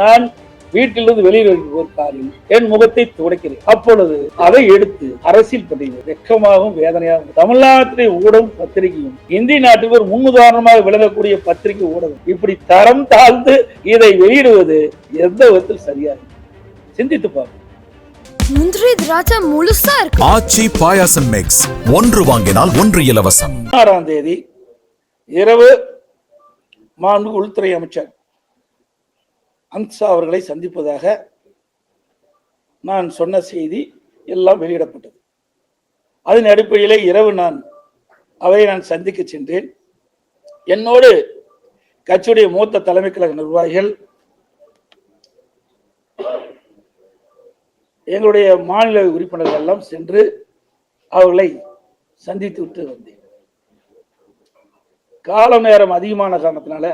நான் வீட்டிலிருந்து வெளியில் ஒரு காரில் என் முகத்தை துடைக்கிறேன். அப்பொழுது அதை எடுத்து அரசியல் பட்டியல் வெக்கமாகவும் வேதனையாகவும் தமிழ்நாட்டிலே ஊடகம் பத்திரிகையும் இந்திய நாட்டுக்கு ஒரு முன்னுதாரணமாக விளங்கக்கூடிய பத்திரிகை ஊடகம் இப்படி தரம் தாழ்ந்து இதை வெளியிடுவது எந்த விதத்தில் சரியாக சிந்தித்து பாருங்க. முந்திரி திராட்சை முழுசா இருக்கு. ஆச்சி பாயாசம் மிக்ஸ் ஒன்று வாங்கினால் ஒன்று இலவசம். ஆறாம் தேதி இரவு மாண்பு உள்துறை அமைச்சர் அன்சா அவர்களை சந்திப்பதாக நான் சொன்ன செய்தி எல்லாம் வெளியிடப்பட்டது. அதன் அடிப்படையிலே இரவு நான் அவரை நான் சந்திக்க சென்றேன். என்னோடு கட்சியுடைய மூத்த தலைமை கழக நிர்வாகிகள் எங்களுடைய மாநில உறுப்பினர்கள் எல்லாம் சென்று அவர்களை சந்தித்து விட்டு வந்தேன். கால நேரம் அதிகமான காரணத்தினால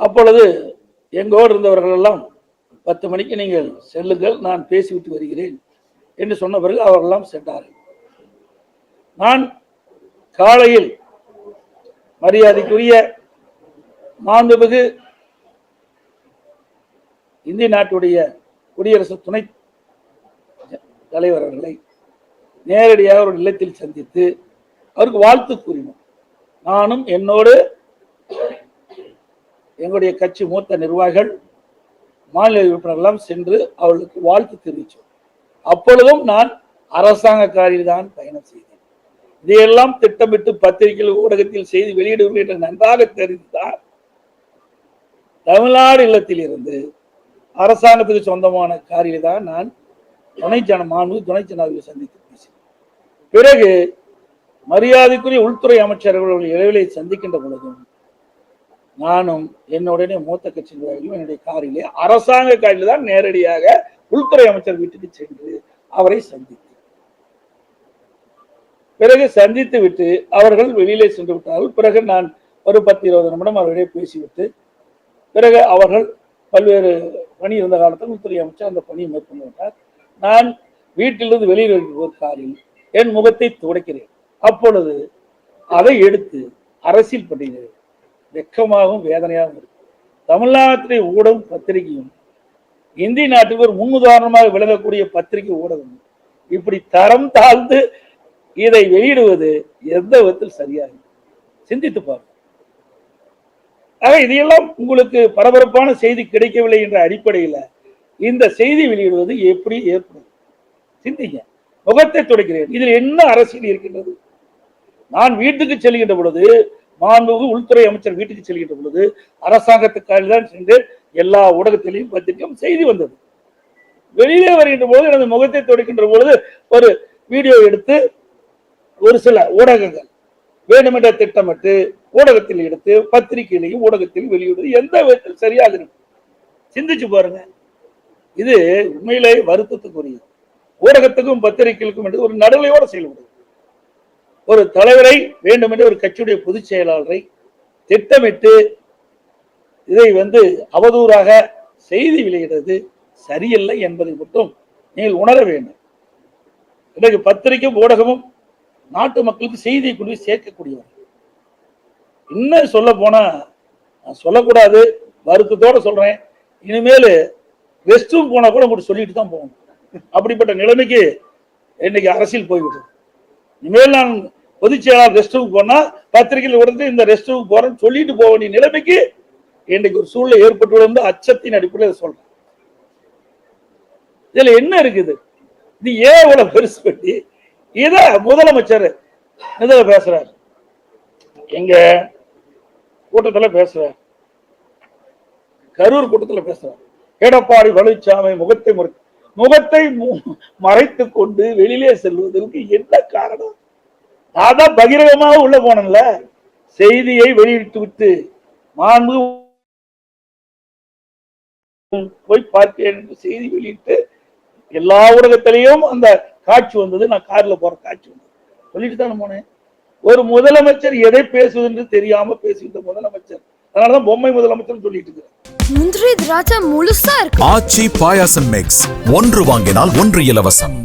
அப்பொழுது எங்கோடு இருந்தவர்கள் எல்லாம் பத்து மணிக்கு நீங்கள் செல்லுங்கள் நான் பேசிவிட்டு வருகிறேன் என்று சொன்ன பிறகு அவரெல்லாம் சென்றார்கள். நான் காலையில் மரியாதைக்குரிய மாண்புமிகு இந்திய நாட்டுடைய குடியரசு துணை தலைவர் அவர்களை நேரடியாக ஒரு இல்லத்தில் சந்தித்து அவருக்கு வாழ்த்து கூறினோம். நானும் என்னோடு எங்களுடைய கட்சி மூத்த நிர்வாகிகள் மாநில உறுப்பினர்கள்லாம் சென்று அவர்களுக்கு வாழ்த்து தெரிவித்தோம். அப்பொழுதும் நான் அரசாங்க காரில் தான் பயணம் செய்தேன். இதையெல்லாம் திட்டமிட்டு பத்திரிகைகள் ஊடகத்தில் செய்தி வெளியிடுவோம் என்று நன்றாக தெரிந்துதான் தமிழ்நாடு இல்லத்தில் இருந்து அரசாங்கத்துக்கு சொந்தமான காரில் தான் நான் துணை ஜன மாண்பு துணை ஜனாதிபதி சந்தித்து பேசினேன். பிறகு மரியாதைக்குரிய உள்துறை அமைச்சர்கள் இடைவெளியை சந்திக்கின்ற பொழுதும் நானும் என்னுடனே மூத்த கட்சி நிர்வாகிகளும் என்னுடைய காரிலே அரசாங்க காரில் தான் நேரடியாக உள்துறை அமைச்சர் வீட்டுக்கு சென்று அவரை சந்தித்தேன். பிறகு சந்தித்து விட்டு அவர்கள் வெளியிலே சென்று விட்டார்கள். பிறகு நான் ஒரு பத்து இருபது நிமிடம் அவர்களிடையே பேசிவிட்டு பிறகு அவர்கள் பல்வேறு பணி இருந்த காலத்தில் உள்துறை அமைச்சர் அந்த பணியை மேற்கொண்டு விட்டார். நான் வீட்டிலிருந்து வெளியில் ஒரு காரில் என் முகத்தை துடைக்கிறேன். அப்பொழுது அதை எடுத்து அரசியல் பண்ணுகிறேன் வெக்கமாகவும் வேதனையாகவும் இருக்கு. தமிழ்நாட்டிலே ஊடகம் பத்திரிகையும் இந்திய நாட்டுக்கு ஒரு முன்னுதாரணமாக விளங்கக்கூடிய பத்திரிகை ஊடகம் இப்படி தரம் தாழ்ந்து இதை வெளியிடுவது எந்த விதத்தில் சரியாக சிந்தித்து பாருங்க ஆக இதையெல்லாம் உங்களுக்கு பரபரப்பான செய்தி கிடைக்கவில்லை என்ற அடிப்படையில் இந்த செய்தி வெளியிடுவது எப்படி ஏற்படும்? சிந்திங்க. முகத்தை துடைக்கிறேன். இதில் என்ன அரசியல் இருக்கின்றது? நான் வீட்டுக்கு செல்கின்ற பொழுது மாண்புமிகு உள்துறை அமைச்சர் வீட்டுக்கு செல்கின்ற பொழுது அரசாங்கத்துக்காக தான் சென்று எல்லா ஊடகத்திலையும் பத்திரிக்கையும் செய்தி வந்தது. வெளியே வருகின்ற பொழுது எனது முகத்தை துடைக்கின்ற பொழுது ஒரு வீடியோ எடுத்து ஒரு சில ஊடகங்கள் வேண்டுமென்ற திட்டமிட்டு ஊடகத்தில் எடுத்து பத்திரிகையிலையும் ஊடகத்தில் வெளியிடுவது எந்த விதத்தில் சரியாக இருக்கும் சிந்திச்சு பாருங்க. இது உண்மையிலே வருத்தத்துக்குரியது. ஊடகத்துக்கும் பத்திரிகைகளுக்கும் என்று ஒரு நடுநிலையோடு செயல்படுது ஒரு தலைவரை வேண்டுமென்று ஒரு கட்சியுடைய பொதுச் செயலாளரை திட்டமிட்டு இதை வந்து அவதூறாக செய்தி வெளியிடுறது சரியில்லை என்பதை மட்டும் நீங்கள் உணர வேண்டும். இன்றைக்கு பத்திரிகையும் ஊடகமும் நாட்டு மக்களுக்கு செய்தியை கொண்டு சேர்க்கக்கூடியவர். இன்னும் சொல்ல போனா சொல்லக்கூடாது வருத்தத்தோட சொல்றேன். இனிமேல் ரெஸ்ட் ரூம் போனா கூட உங்களுக்கு சொல்லிட்டு தான் போகணும். அப்படிப்பட்ட நிலைமைக்கு இன்னைக்கு அரசியல் போய்விட்டது. இனிமேல் நான் பொதுச் செயலாளர் ரெஸ்ட் ரூம் போனா பத்திரிகையில் உடனே இந்த ரெஸ்ட் ரூம் போறேன்னு சொல்லிட்டு போக வேண்டிய நிலைமைக்கு இன்றைக்கு ஒரு சூழ்நிலை ஏற்பட்டு வந்து அச்சத்தின் அடிப்படையில் சொல்றேன். இதுல என்ன இருக்குது? இது ஏன் இவ்வளவு பெருசு பண்ணி? இத முதலமைச்சர் இதுல பேசுறாரு. எங்க கூட்டத்துல பேசுறாரு. கரூர் கூட்டத்துல பேசுறாரு. எடப்பாடி பழனிசாமி முகத்தை முறை முகத்தை மறைத்து கொண்டு வெளியிலே செல்வதற்கு என்ன காரணம்? நான் தான் பகிரங்கமாக உள்ள போனேன்ல. செய்தியை வெளியிட்டு விட்டு மாண்பு போய் பார்க்கிறேன் என்று செய்தி வெளியிட்டு எல்லா ஊடகத்திலையும் அந்த காட்சி வந்தது. நான் கார்ல போற காட்சி வந்தது. சொல்லிட்டு தானே போனேன். ஒரு முதலமைச்சர் எதை பேசுவது என்று தெரியாம பேசுகின்ற முதலமைச்சர். அதனாலதான் பொம்மை முதலமைச்சர் சொல்லிட்டு இருக்கிறேன். முந்திரி திராட்சை முழுசா இருக்கு. ஆச்சி பாயாசம் மிக்ஸ் ஒன்று வாங்கினால் ஒன்று இலவசம்.